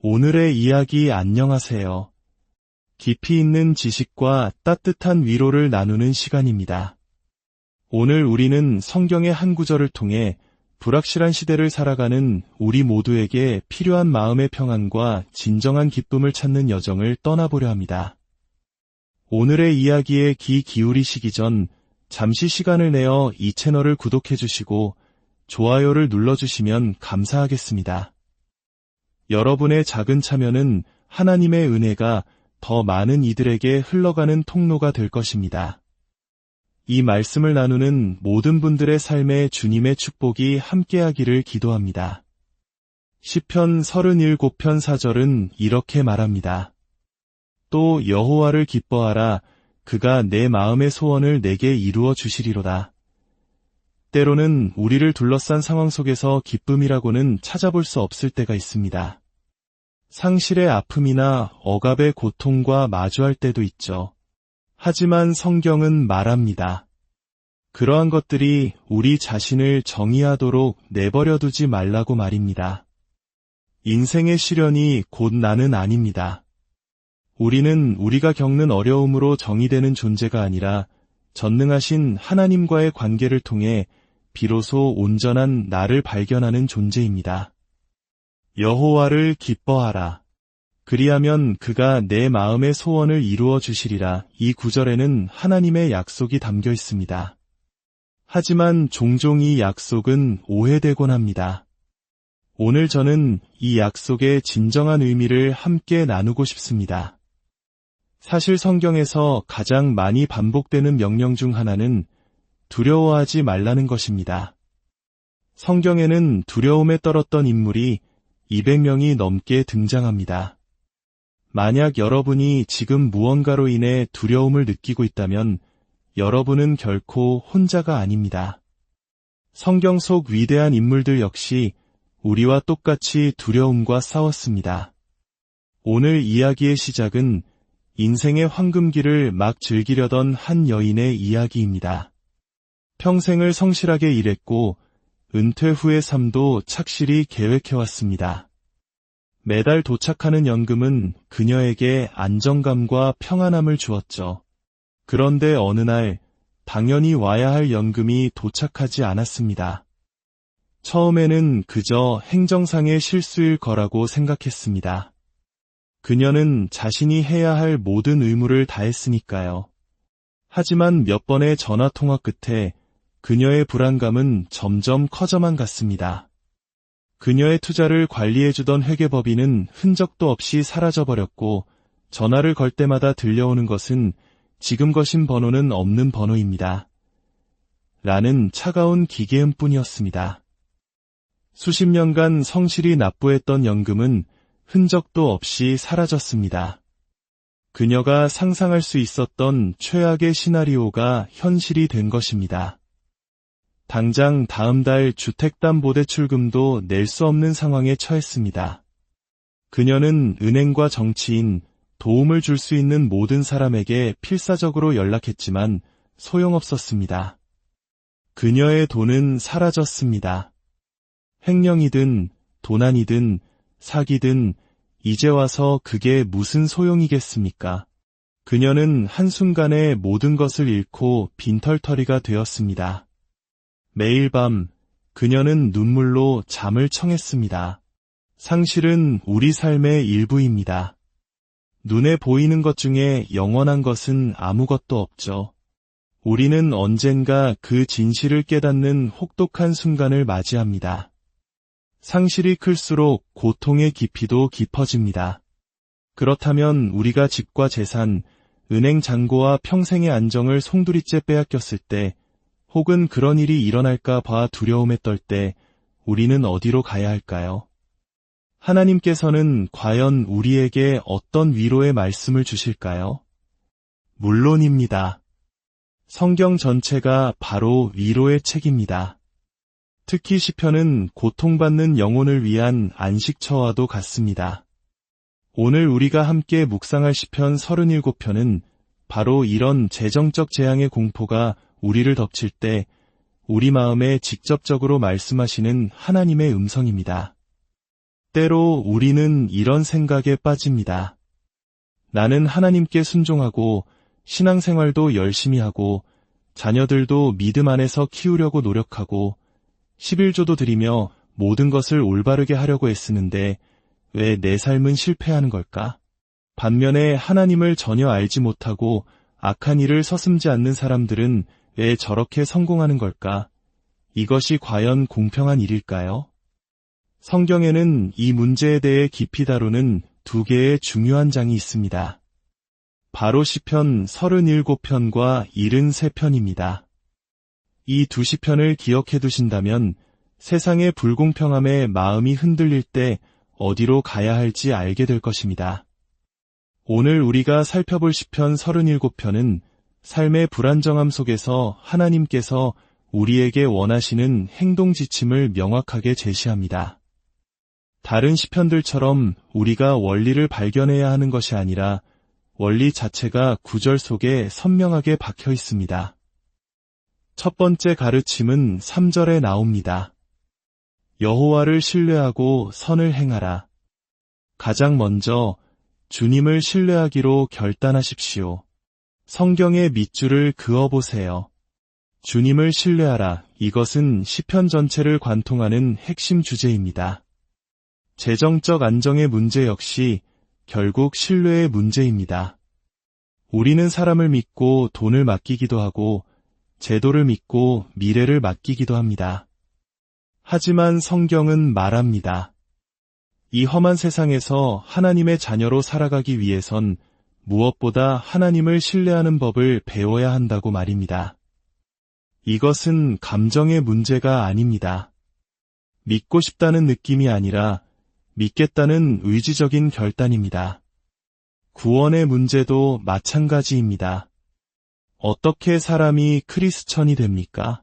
오늘의 이야기 안녕하세요. 깊이 있는 지식과 따뜻한 위로를 나누는 시간입니다. 오늘 우리는 성경의 한 구절을 통해 불확실한 시대를 살아가는 우리 모두에게 필요한 마음의 평안과 진정한 기쁨을 찾는 여정을 떠나보려 합니다. 오늘의 이야기에 귀 기울이시기 전 잠시 시간을 내어 이 채널을 구독해 주시고 좋아요를 눌러주시면 감사하겠습니다. 여러분의 작은 참여는 하나님의 은혜가 더 많은 이들에게 흘러가는 통로가 될 것입니다. 이 말씀을 나누는 모든 분들의 삶에 주님의 축복이 함께하기를 기도합니다. 시편 37편 4절은 이렇게 말합니다. 또 여호와를 기뻐하라 그가 내 마음의 소원을 내게 이루어 주시리로다. 때로는 우리를 둘러싼 상황 속에서 기쁨이라고는 찾아볼 수 없을 때가 있습니다. 상실의 아픔이나 억압의 고통과 마주할 때도 있죠. 하지만 성경은 말합니다. 그러한 것들이 우리 자신을 정의하도록 내버려두지 말라고 말입니다. 인생의 시련이 곧 나는 아닙니다. 우리는 우리가 겪는 어려움으로 정의되는 존재가 아니라 전능하신 하나님과의 관계를 통해 비로소 온전한 나를 발견하는 존재입니다. 여호와를 기뻐하라. 그리하면 그가 내 마음의 소원을 이루어 주시리라. 이 구절에는 하나님의 약속이 담겨 있습니다. 하지만 종종 이 약속은 오해되곤 합니다. 오늘 저는 이 약속의 진정한 의미를 함께 나누고 싶습니다. 사실 성경에서 가장 많이 반복되는 명령 중 하나는 두려워하지 말라는 것입니다. 성경에는 두려움에 떨었던 인물이 200명이 넘게 등장합니다. 만약 여러분이 지금 무언가로 인해 두려움을 느끼고 있다면 여러분은 결코 혼자가 아닙니다. 성경 속 위대한 인물들 역시 우리와 똑같이 두려움과 싸웠습니다. 오늘 이야기의 시작은 인생의 황금기를 막 즐기려던 한 여인의 이야기입니다. 평생을 성실하게 일했고 은퇴 후의 삶도 착실히 계획해왔습니다. 매달 도착하는 연금은 그녀에게 안정감과 평안함을 주었죠. 그런데 어느 날 당연히 와야 할 연금이 도착하지 않았습니다. 처음에는 그저 행정상의 실수일 거라고 생각했습니다. 그녀는 자신이 해야 할 모든 의무를 다했으니까요. 하지만 몇 번의 전화 통화 끝에 그녀의 불안감은 점점 커져만 갔습니다. 그녀의 투자를 관리해주던 회계법인은 흔적도 없이 사라져버렸고 전화를 걸 때마다 들려오는 것은 지금 거신 번호는 없는 번호입니다. 라는 차가운 기계음 뿐이었습니다. 수십 년간 성실히 납부했던 연금은 흔적도 없이 사라졌습니다. 그녀가 상상할 수 있었던 최악의 시나리오가 현실이 된 것입니다. 당장 다음 달 주택담보대출금도 낼 수 없는 상황에 처했습니다. 그녀는 은행과 정치인, 도움을 줄 수 있는 모든 사람에게 필사적으로 연락했지만 소용없었습니다. 그녀의 돈은 사라졌습니다. 횡령이든 도난이든 사기든 이제 와서 그게 무슨 소용이겠습니까? 그녀는 한순간에 모든 것을 잃고 빈털터리가 되었습니다. 매일 밤 그녀는 눈물로 잠을 청했습니다. 상실은 우리 삶의 일부입니다. 눈에 보이는 것 중에 영원한 것은 아무것도 없죠. 우리는 언젠가 그 진실을 깨닫는 혹독한 순간을 맞이합니다. 상실이 클수록 고통의 깊이도 깊어집니다. 그렇다면 우리가 집과 재산, 은행 잔고와 평생의 안정을 송두리째 빼앗겼을 때 혹은 그런 일이 일어날까 봐 두려움에 떨 때 우리는 어디로 가야 할까요? 하나님께서는 과연 우리에게 어떤 위로의 말씀을 주실까요? 물론입니다. 성경 전체가 바로 위로의 책입니다. 특히 시편은 고통받는 영혼을 위한 안식처와도 같습니다. 오늘 우리가 함께 묵상할 시편 37편은 바로 이런 재정적 재앙의 공포가 우리를 덮칠 때 우리 마음에 직접적으로 말씀하시는 하나님의 음성입니다. 때로 우리는 이런 생각에 빠집니다. 나는 하나님께 순종하고 신앙생활도 열심히 하고 자녀들도 믿음 안에서 키우려고 노력하고 11조도 드리며 모든 것을 올바르게 하려고 애쓰는데 왜 내 삶은 실패하는 걸까? 반면에 하나님을 전혀 알지 못하고 악한 일을 서슴지 않는 사람들은 왜 저렇게 성공하는 걸까? 이것이 과연 공평한 일일까요? 성경에는 이 문제에 대해 깊이 다루는 두 개의 중요한 장이 있습니다. 바로 시편 37편과 73편입니다. 이 두 시편을 기억해 두신다면 세상의 불공평함에 마음이 흔들릴 때 어디로 가야 할지 알게 될 것입니다. 오늘 우리가 살펴볼 시편 37편은 삶의 불안정함 속에서 하나님께서 우리에게 원하시는 행동 지침을 명확하게 제시합니다. 다른 시편들처럼 우리가 원리를 발견해야 하는 것이 아니라 원리 자체가 구절 속에 선명하게 박혀 있습니다. 첫 번째 가르침은 3절에 나옵니다. 여호와를 신뢰하고 선을 행하라. 가장 먼저 주님을 신뢰하기로 결단하십시오. 성경의 밑줄을 그어보세요. 주님을 신뢰하라. 이것은 시편 전체를 관통하는 핵심 주제입니다. 재정적 안정의 문제 역시 결국 신뢰의 문제입니다. 우리는 사람을 믿고 돈을 맡기기도 하고 제도를 믿고 미래를 맡기기도 합니다. 하지만 성경은 말합니다. 이 험한 세상에서 하나님의 자녀로 살아가기 위해선 무엇보다 하나님을 신뢰하는 법을 배워야 한다고 말입니다. 이것은 감정의 문제가 아닙니다. 믿고 싶다는 느낌이 아니라 믿겠다는 의지적인 결단입니다. 구원의 문제도 마찬가지입니다. 어떻게 사람이 크리스천이 됩니까?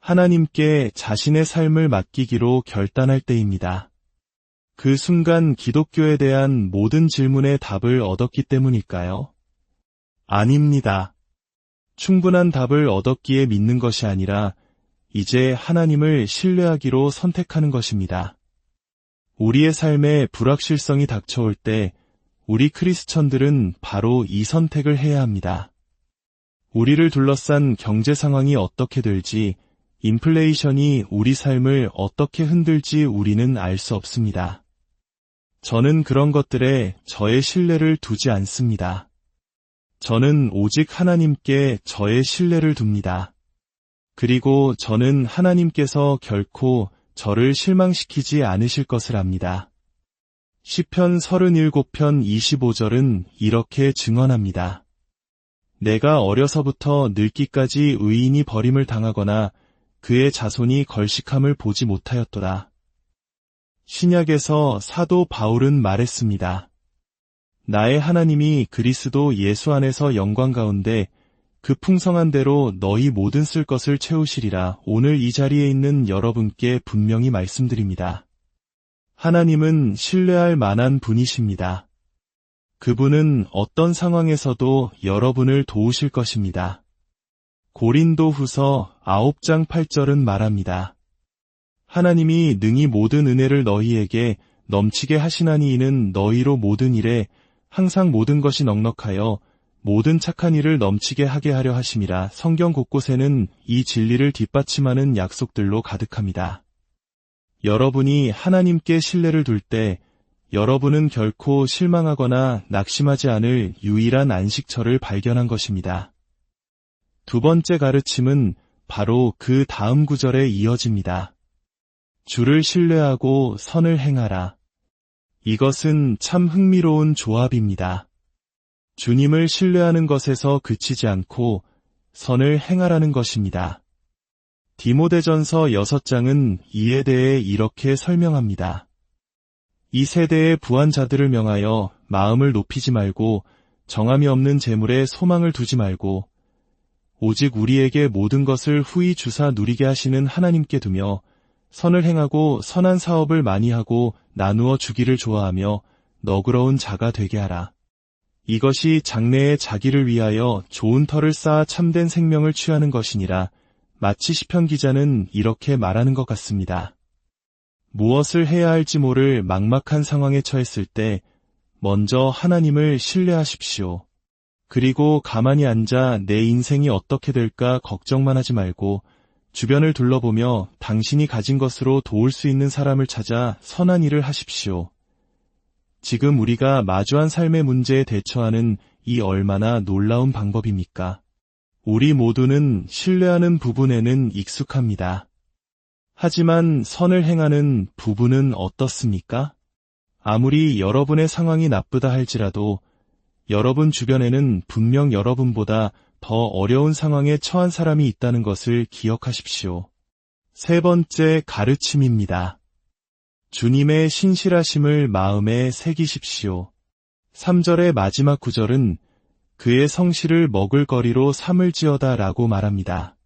하나님께 자신의 삶을 맡기기로 결단할 때입니다. 그 순간 기독교에 대한 모든 질문의 답을 얻었기 때문일까요? 아닙니다. 충분한 답을 얻었기에 믿는 것이 아니라 이제 하나님을 신뢰하기로 선택하는 것입니다. 우리의 삶에 불확실성이 닥쳐올 때 우리 크리스천들은 바로 이 선택을 해야 합니다. 우리를 둘러싼 경제 상황이 어떻게 될지 인플레이션이 우리 삶을 어떻게 흔들지 우리는 알 수 없습니다. 저는 그런 것들에 저의 신뢰를 두지 않습니다. 저는 오직 하나님께 저의 신뢰를 둡니다. 그리고 저는 하나님께서 결코 저를 실망시키지 않으실 것을 압니다. 시편 37편 25절은 이렇게 증언합니다. 내가 어려서부터 늙기까지 의인이 버림을 당하거나 그의 자손이 걸식함을 보지 못하였도다. 신약에서 사도 바울은 말했습니다. 나의 하나님이 그리스도 예수 안에서 영광 가운데 그 풍성한 대로 너희 모든 쓸 것을 채우시리라 오늘 이 자리에 있는 여러분께 분명히 말씀드립니다. 하나님은 신뢰할 만한 분이십니다. 그분은 어떤 상황에서도 여러분을 도우실 것입니다. 고린도 후서 9장 8절은 말합니다. 하나님이 능히 모든 은혜를 너희에게 넘치게 하시나니 이는 너희로 모든 일에 항상 모든 것이 넉넉하여 모든 착한 일을 넘치게 하게 하려 하심이라 성경 곳곳에는 이 진리를 뒷받침하는 약속들로 가득합니다. 여러분이 하나님께 신뢰를 둘 때 여러분은 결코 실망하거나 낙심하지 않을 유일한 안식처를 발견한 것입니다. 두 번째 가르침은 바로 그 다음 구절에 이어집니다. 주를 신뢰하고 선을 행하라. 이것은 참 흥미로운 조합입니다. 주님을 신뢰하는 것에서 그치지 않고 선을 행하라는 것입니다. 디모데전서 6장은 이에 대해 이렇게 설명합니다. 이 세대의 부한자들을 명하여 마음을 높이지 말고 정함이 없는 재물에 소망을 두지 말고 오직 우리에게 모든 것을 후히 주사 누리게 하시는 하나님께 두며 선을 행하고 선한 사업을 많이 하고 나누어 주기를 좋아하며 너그러운 자가 되게 하라. 이것이 장래에 자기를 위하여 좋은 터를 쌓아 참된 생명을 취하는 것이니라. 마치 시편 기자는 이렇게 말하는 것 같습니다. 무엇을 해야 할지 모를 막막한 상황에 처했을 때 먼저 하나님을 신뢰하십시오. 그리고 가만히 앉아 내 인생이 어떻게 될까 걱정만 하지 말고 주변을 둘러보며 당신이 가진 것으로 도울 수 있는 사람을 찾아 선한 일을 하십시오. 지금 우리가 마주한 삶의 문제에 대처하는 이 얼마나 놀라운 방법입니까? 우리 모두는 신뢰하는 부분에는 익숙합니다. 하지만 선을 행하는 부분은 어떻습니까? 아무리 여러분의 상황이 나쁘다 할지라도 여러분 주변에는 분명 여러분보다 더 어려운 상황에 처한 사람이 있다는 것을 기억하십시오. 세 번째 가르침입니다. 주님의 신실하심을 마음에 새기십시오. 3절의 마지막 구절은 그의 성실을 먹을 거리로 삼을지어다 라고 말합니다.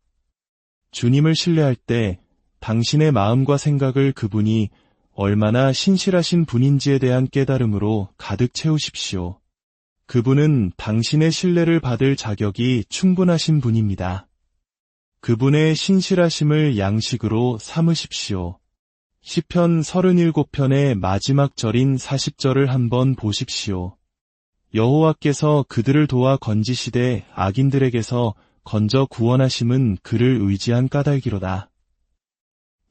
주님을 신뢰할 때 당신의 마음과 생각을 그분이 얼마나 신실하신 분인지에 대한 깨달음으로 가득 채우십시오. 그분은 당신의 신뢰를 받을 자격이 충분하신 분입니다. 그분의 신실하심을 양식으로 삼으십시오. 시편 37편의 마지막 절인 40절을 한번 보십시오. 여호와께서 그들을 도와 건지시되 악인들에게서 건져 구원하심은 그를 의지한 까닭이로다.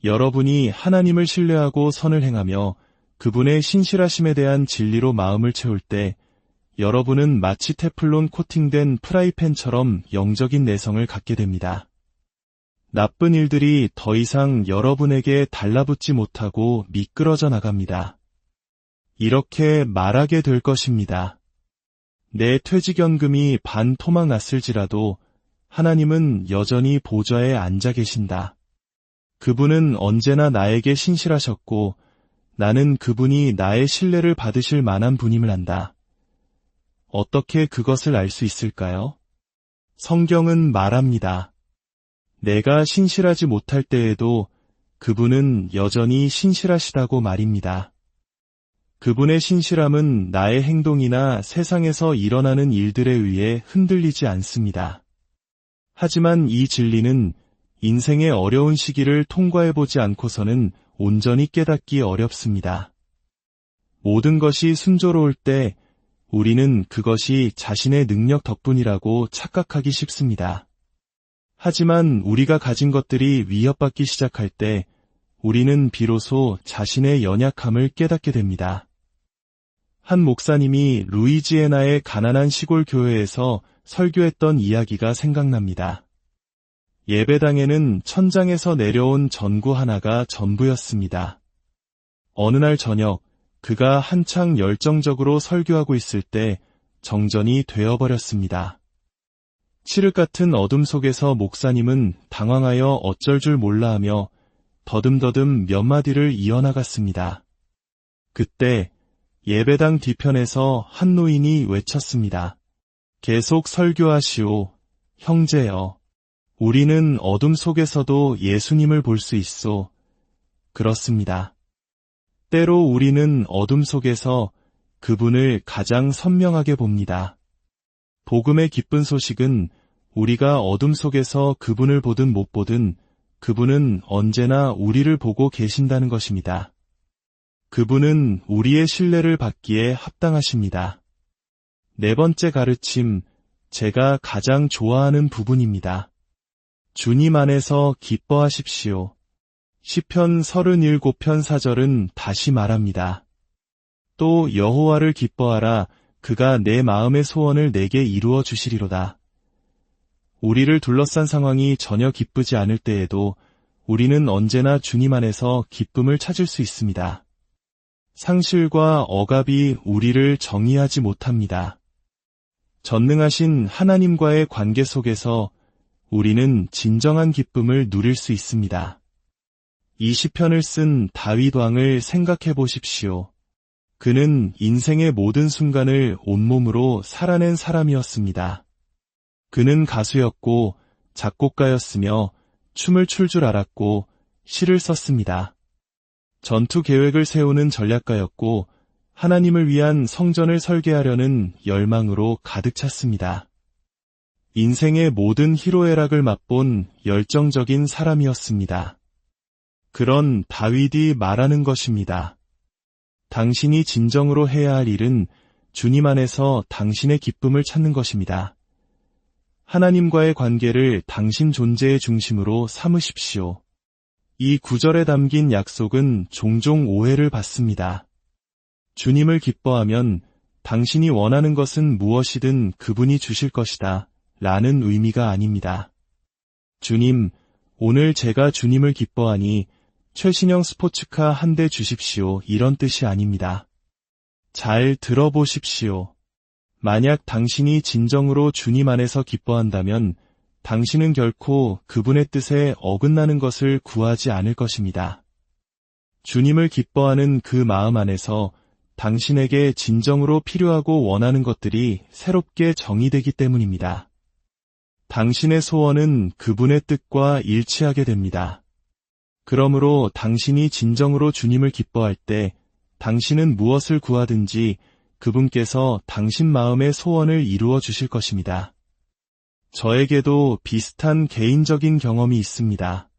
여러분이 하나님을 신뢰하고 선을 행하며 그분의 신실하심에 대한 진리로 마음을 채울 때 여러분은 마치 테플론 코팅된 프라이팬처럼 영적인 내성을 갖게 됩니다. 나쁜 일들이 더 이상 여러분에게 달라붙지 못하고 미끄러져 나갑니다. 이렇게 말하게 될 것입니다. 내 퇴직연금이 반 토막 났을지라도 하나님은 여전히 보좌에 앉아 계신다. 그분은 언제나 나에게 신실하셨고 나는 그분이 나의 신뢰를 받으실 만한 분임을 안다. 어떻게 그것을 알 수 있을까요? 성경은 말합니다. 내가 신실하지 못할 때에도 그분은 여전히 신실하시다고 말입니다. 그분의 신실함은 나의 행동이나 세상에서 일어나는 일들에 의해 흔들리지 않습니다. 하지만 이 진리는 인생의 어려운 시기를 통과해보지 않고서는 온전히 깨닫기 어렵습니다. 모든 것이 순조로울 때 우리는 그것이 자신의 능력 덕분이라고 착각하기 쉽습니다. 하지만 우리가 가진 것들이 위협받기 시작할 때 우리는 비로소 자신의 연약함을 깨닫게 됩니다. 한 목사님이 루이지애나의 가난한 시골 교회에서 설교했던 이야기가 생각납니다. 예배당에는 천장에서 내려온 전구 하나가 전부였습니다. 어느 날 저녁 그가 한창 열정적으로 설교하고 있을 때 정전이 되어버렸습니다. 칠흑 같은 어둠 속에서 목사님은 당황하여 어쩔 줄 몰라 하며 더듬더듬 몇 마디를 이어나갔습니다. 그때 예배당 뒤편에서 한 노인이 외쳤습니다. 계속 설교하시오, 형제여. 우리는 어둠 속에서도 예수님을 볼 수 있소. 그렇습니다. 때로 우리는 어둠 속에서 그분을 가장 선명하게 봅니다. 복음의 기쁜 소식은 우리가 어둠 속에서 그분을 보든 못 보든 그분은 언제나 우리를 보고 계신다는 것입니다. 그분은 우리의 신뢰를 받기에 합당하십니다. 네 번째 가르침, 제가 가장 좋아하는 부분입니다. 주님 안에서 기뻐하십시오. 시편 37편 4절은 다시 말합니다. 또 여호와를 기뻐하라 그가 내 마음의 소원을 내게 이루어 주시리로다. 우리를 둘러싼 상황이 전혀 기쁘지 않을 때에도 우리는 언제나 주님 안에서 기쁨을 찾을 수 있습니다. 상실과 억압이 우리를 정의하지 못합니다. 전능하신 하나님과의 관계 속에서 우리는 진정한 기쁨을 누릴 수 있습니다. 이 시편을 쓴 다윗 왕을 생각해 보십시오. 그는 인생의 모든 순간을 온몸으로 살아낸 사람이었습니다. 그는 가수였고 작곡가였으며 춤을 출 줄 알았고 시를 썼습니다. 전투 계획을 세우는 전략가였고 하나님을 위한 성전을 설계하려는 열망으로 가득 찼습니다. 인생의 모든 희로애락을 맛본 열정적인 사람이었습니다. 그런 다윗이 말하는 것입니다. 당신이 진정으로 해야 할 일은 주님 안에서 당신의 기쁨을 찾는 것입니다. 하나님과의 관계를 당신 존재의 중심으로 삼으십시오. 이 구절에 담긴 약속은 종종 오해를 받습니다. 주님을 기뻐하면 당신이 원하는 것은 무엇이든 그분이 주실 것이다. 라는 의미가 아닙니다. 주님, 오늘 제가 주님을 기뻐하니 최신형 스포츠카 한 대 주십시오. 이런 뜻이 아닙니다. 잘 들어보십시오. 만약 당신이 진정으로 주님 안에서 기뻐한다면 당신은 결코 그분의 뜻에 어긋나는 것을 구하지 않을 것입니다. 주님을 기뻐하는 그 마음 안에서 당신에게 진정으로 필요하고 원하는 것들이 새롭게 정의되기 때문입니다. 당신의 소원은 그분의 뜻과 일치하게 됩니다. 그러므로 당신이 진정으로 주님을 기뻐할 때 당신은 무엇을 구하든지 그분께서 당신 마음의 소원을 이루어 주실 것입니다. 저에게도 비슷한 개인적인 경험이 있습니다.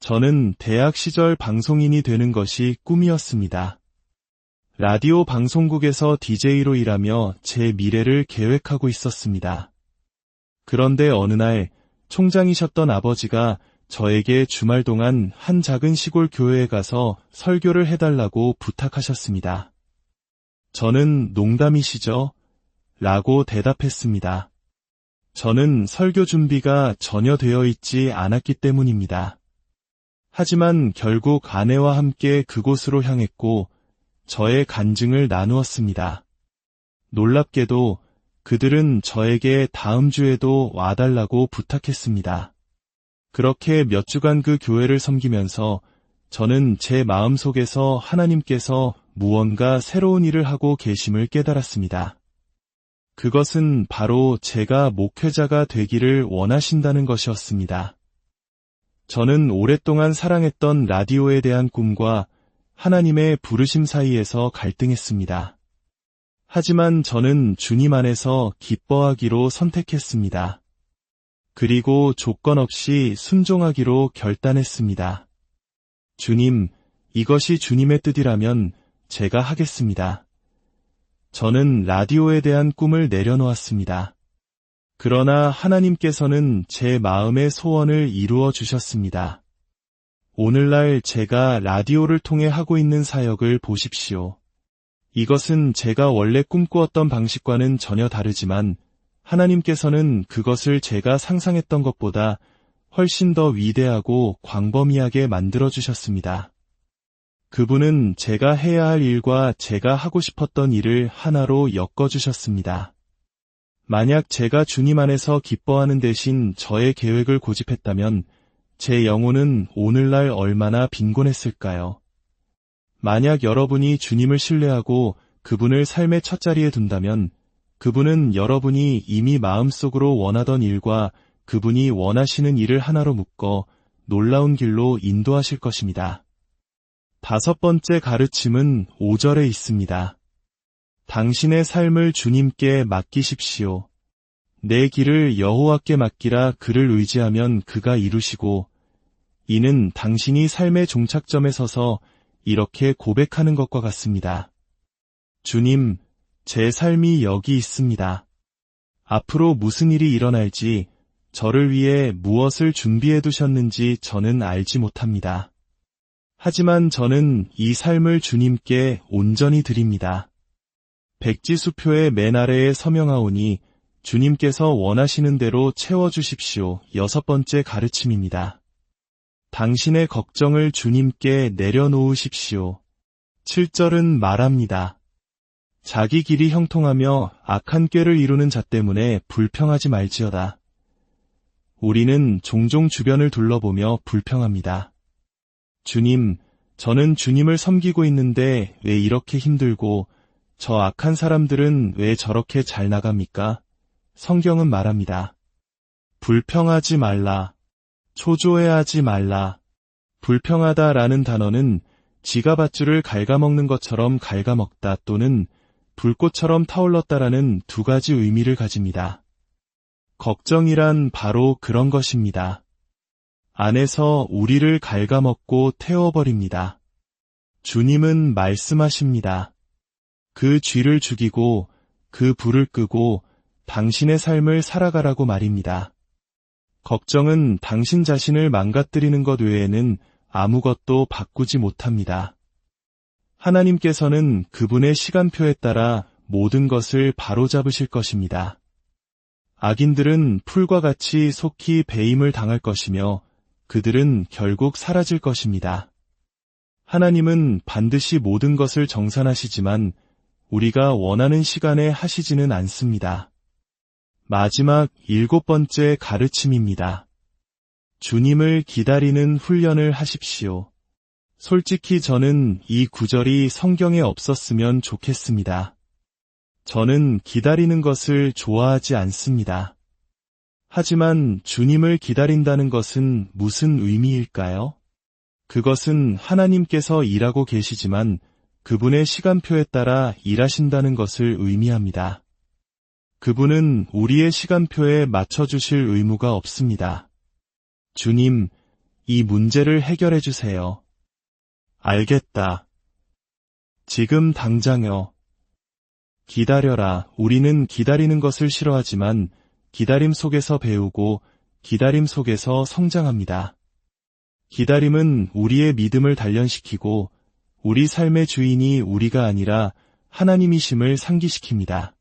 저는 대학 시절 방송인이 되는 것이 꿈이었습니다. 라디오 방송국에서 DJ로 일하며 제 미래를 계획하고 있었습니다. 그런데 어느 날 총장이셨던 아버지가 저에게 주말 동안 한 작은 시골 교회에 가서 설교를 해달라고 부탁하셨습니다. 저는 농담이시죠? 라고 대답했습니다. 저는 설교 준비가 전혀 되어 있지 않았기 때문입니다. 하지만 결국 아내와 함께 그곳으로 향했고 저의 간증을 나누었습니다. 놀랍게도 그들은 저에게 다음 주에도 와달라고 부탁했습니다. 그렇게 몇 주간 그 교회를 섬기면서 저는 제 마음 속에서 하나님께서 무언가 새로운 일을 하고 계심을 깨달았습니다. 그것은 바로 제가 목회자가 되기를 원하신다는 것이었습니다. 저는 오랫동안 사랑했던 라디오에 대한 꿈과 하나님의 부르심 사이에서 갈등했습니다. 하지만 저는 주님 안에서 기뻐하기로 선택했습니다. 그리고 조건 없이 순종하기로 결단했습니다. 주님, 이것이 주님의 뜻이라면 제가 하겠습니다. 저는 라디오에 대한 꿈을 내려놓았습니다. 그러나 하나님께서는 제 마음의 소원을 이루어 주셨습니다. 오늘날 제가 라디오를 통해 하고 있는 사역을 보십시오. 이것은 제가 원래 꿈꾸었던 방식과는 전혀 다르지만 하나님께서는 그것을 제가 상상했던 것보다 훨씬 더 위대하고 광범위하게 만들어주셨습니다. 그분은 제가 해야 할 일과 제가 하고 싶었던 일을 하나로 엮어주셨습니다. 만약 제가 주님 안에서 기뻐하는 대신 저의 계획을 고집했다면 제 영혼은 오늘날 얼마나 빈곤했을까요? 만약 여러분이 주님을 신뢰하고 그분을 삶의 첫자리에 둔다면 그분은 여러분이 이미 마음속으로 원하던 일과 그분이 원하시는 일을 하나로 묶어 놀라운 길로 인도하실 것입니다. 다섯 번째 가르침은 5절에 있습니다. 당신의 삶을 주님께 맡기십시오. 내 길을 여호와께 맡기라 그를 의지하면 그가 이루시고 이는 당신이 삶의 종착점에 서서 이렇게 고백하는 것과 같습니다. 주님, 제 삶이 여기 있습니다. 앞으로 무슨 일이 일어날지 저를 위해 무엇을 준비해 두셨는지 저는 알지 못합니다. 하지만 저는 이 삶을 주님께 온전히 드립니다. 백지수표의 맨 아래에 서명하오니 주님께서 원하시는 대로 채워주십시오. 여섯 번째 가르침입니다. 당신의 걱정을 주님께 내려놓으십시오. 7절은 말합니다. 자기 길이 형통하며 악한 꾀를 이루는 자 때문에 불평하지 말지어다. 우리는 종종 주변을 둘러보며 불평합니다. 주님, 저는 주님을 섬기고 있는데 왜 이렇게 힘들고 저 악한 사람들은 왜 저렇게 잘 나갑니까? 성경은 말합니다. 불평하지 말라. 초조해하지 말라. 불평하다라는 단어는 지가 밧줄을 갉아먹는 것처럼 갉아먹다 또는 불꽃처럼 타올랐다라는 두 가지 의미를 가집니다. 걱정이란 바로 그런 것입니다. 안에서 우리를 갉아먹고 태워버립니다. 주님은 말씀하십니다. 그 쥐를 죽이고 그 불을 끄고 당신의 삶을 살아가라고 말입니다. 걱정은 당신 자신을 망가뜨리는 것 외에는 아무것도 바꾸지 못합니다. 하나님께서는 그분의 시간표에 따라 모든 것을 바로잡으실 것입니다. 악인들은 풀과 같이 속히 배임을 당할 것이며 그들은 결국 사라질 것입니다. 하나님은 반드시 모든 것을 정산하시지만 우리가 원하는 시간에 하시지는 않습니다. 마지막 일곱 번째 가르침입니다. 주님을 기다리는 훈련을 하십시오. 솔직히 저는 이 구절이 성경에 없었으면 좋겠습니다. 저는 기다리는 것을 좋아하지 않습니다. 하지만 주님을 기다린다는 것은 무슨 의미일까요? 그것은 하나님께서 일하고 계시지만 그분의 시간표에 따라 일하신다는 것을 의미합니다. 그분은 우리의 시간표에 맞춰주실 의무가 없습니다. 주님, 이 문제를 해결해 주세요. 알겠다. 지금 당장요. 기다려라. 우리는 기다리는 것을 싫어하지만 기다림 속에서 배우고 기다림 속에서 성장합니다. 기다림은 우리의 믿음을 단련시키고 우리 삶의 주인이 우리가 아니라 하나님이심을 상기시킵니다.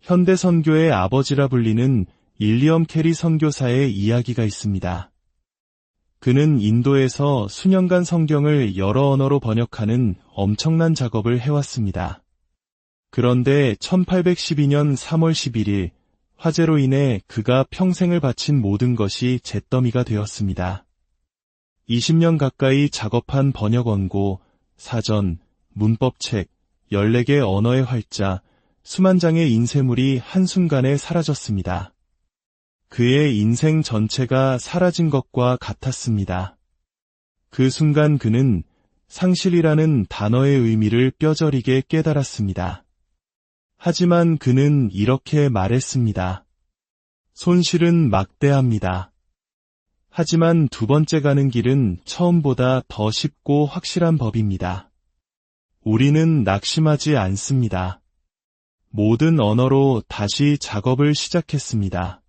현대 선교의 아버지라 불리는 일리엄 캐리 선교사의 이야기가 있습니다. 그는 인도에서 수년간 성경을 여러 언어로 번역하는 엄청난 작업을 해왔습니다. 그런데 1812년 3월 11일 화재로 인해 그가 평생을 바친 모든 것이 잿더미가 되었습니다. 20년 가까이 작업한 번역 원고, 사전, 문법책, 14개 언어의 활자, 수만 장의 인쇄물이 한순간에 사라졌습니다. 그의 인생 전체가 사라진 것과 같았습니다. 그 순간 그는 상실이라는 단어의 의미를 뼈저리게 깨달았습니다. 하지만 그는 이렇게 말했습니다. 손실은 막대합니다. 하지만 두 번째 가는 길은 처음보다 더 쉽고 확실한 법입니다. 우리는 낙심하지 않습니다. 모든 언어로 다시 작업을 시작했습니다.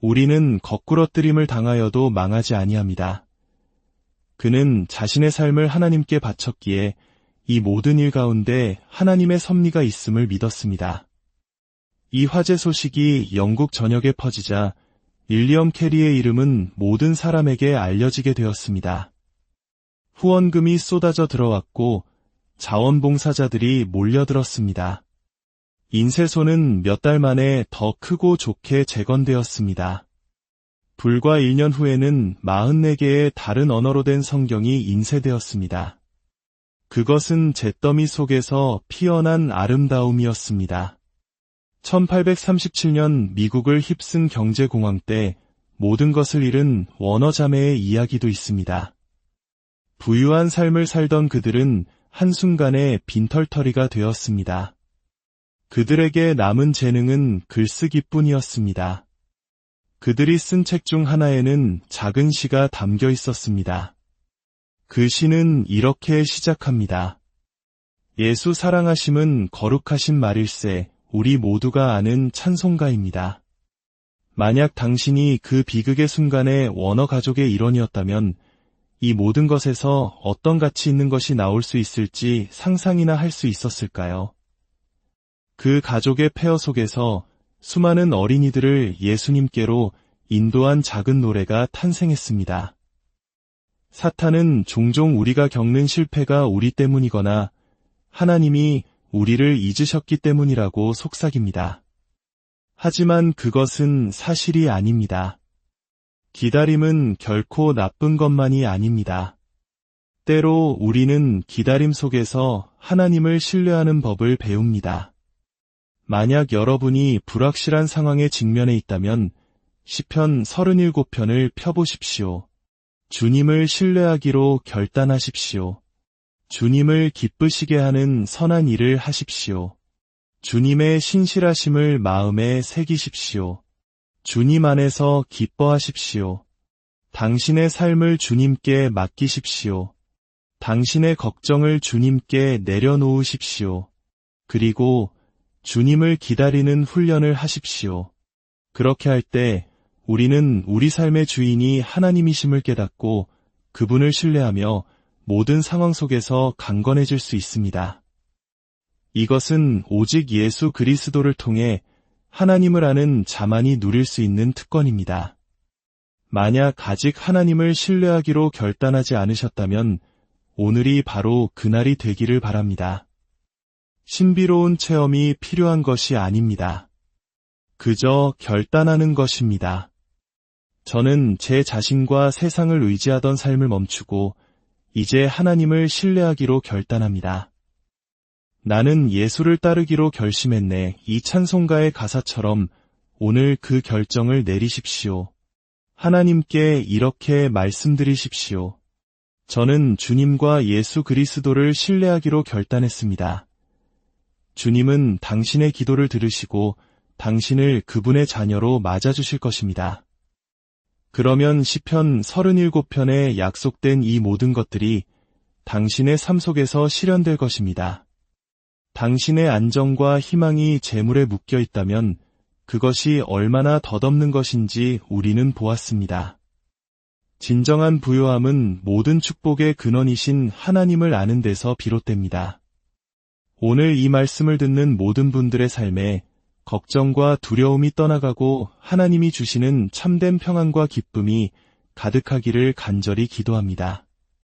우리는 거꾸러뜨림을 당하여도 망하지 아니합니다. 그는 자신의 삶을 하나님께 바쳤기에 이 모든 일 가운데 하나님의 섭리가 있음을 믿었습니다. 이 화재 소식이 영국 전역에 퍼지자 윌리엄 캐리의 이름은 모든 사람에게 알려지게 되었습니다. 후원금이 쏟아져 들어왔고 자원봉사자들이 몰려들었습니다. 인쇄소는 몇 달 만에 더 크고 좋게 재건되었습니다. 불과 1년 후에는 44개의 다른 언어로 된 성경이 인쇄되었습니다. 그것은 잿더미 속에서 피어난 아름다움이었습니다. 1837년 미국을 휩쓴 경제공황 때 모든 것을 잃은 원어 자매의 이야기도 있습니다. 부유한 삶을 살던 그들은 한순간에 빈털터리가 되었습니다. 그들에게 남은 재능은 글쓰기뿐이었습니다. 그들이 쓴 책 중 하나에는 작은 시가 담겨 있었습니다. 그 시는 이렇게 시작합니다. 예수 사랑하심은 거룩하신 말일세 우리 모두가 아는 찬송가입니다. 만약 당신이 그 비극의 순간에 원어 가족의 일원이었다면 이 모든 것에서 어떤 가치 있는 것이 나올 수 있을지 상상이나 할 수 있었을까요? 그 가족의 폐허 속에서 수많은 어린이들을 예수님께로 인도한 작은 노래가 탄생했습니다. 사탄은 종종 우리가 겪는 실패가 우리 때문이거나 하나님이 우리를 잊으셨기 때문이라고 속삭입니다. 하지만 그것은 사실이 아닙니다. 기다림은 결코 나쁜 것만이 아닙니다. 때로 우리는 기다림 속에서 하나님을 신뢰하는 법을 배웁니다. 만약 여러분이 불확실한 상황에 직면해 있다면 시편 37편을 펴보십시오. 주님을 신뢰하기로 결단하십시오. 주님을 기쁘시게 하는 선한 일을 하십시오. 주님의 신실하심을 마음에 새기십시오. 주님 안에서 기뻐하십시오. 당신의 삶을 주님께 맡기십시오. 당신의 걱정을 주님께 내려놓으십시오. 그리고 주님을 기다리는 훈련을 하십시오. 그렇게 할 때 우리는 우리 삶의 주인이 하나님이심을 깨닫고 그분을 신뢰하며 모든 상황 속에서 강건해질 수 있습니다. 이것은 오직 예수 그리스도를 통해 하나님을 아는 자만이 누릴 수 있는 특권입니다. 만약 아직 하나님을 신뢰하기로 결단하지 않으셨다면 오늘이 바로 그날이 되기를 바랍니다. 신비로운 체험이 필요한 것이 아닙니다. 그저 결단하는 것입니다. 저는 제 자신과 세상을 의지하던 삶을 멈추고 이제 하나님을 신뢰하기로 결단합니다. 나는 예수를 따르기로 결심했네. 이 찬송가의 가사처럼 오늘 그 결정을 내리십시오. 하나님께 이렇게 말씀드리십시오. 저는 주님과 예수 그리스도를 신뢰하기로 결단했습니다. 주님은 당신의 기도를 들으시고 당신을 그분의 자녀로 맞아주실 것입니다. 그러면 시편 37편에 약속된 이 모든 것들이 당신의 삶 속에서 실현될 것입니다. 당신의 안정과 희망이 재물에 묶여 있다면 그것이 얼마나 덧없는 것인지 우리는 보았습니다. 진정한 부요함은 모든 축복의 근원이신 하나님을 아는 데서 비롯됩니다. 오늘 이 말씀을 듣는 모든 분들의 삶에 걱정과 두려움이 떠나가고 하나님이 주시는 참된 평안과 기쁨이 가득하기를 간절히 기도합니다.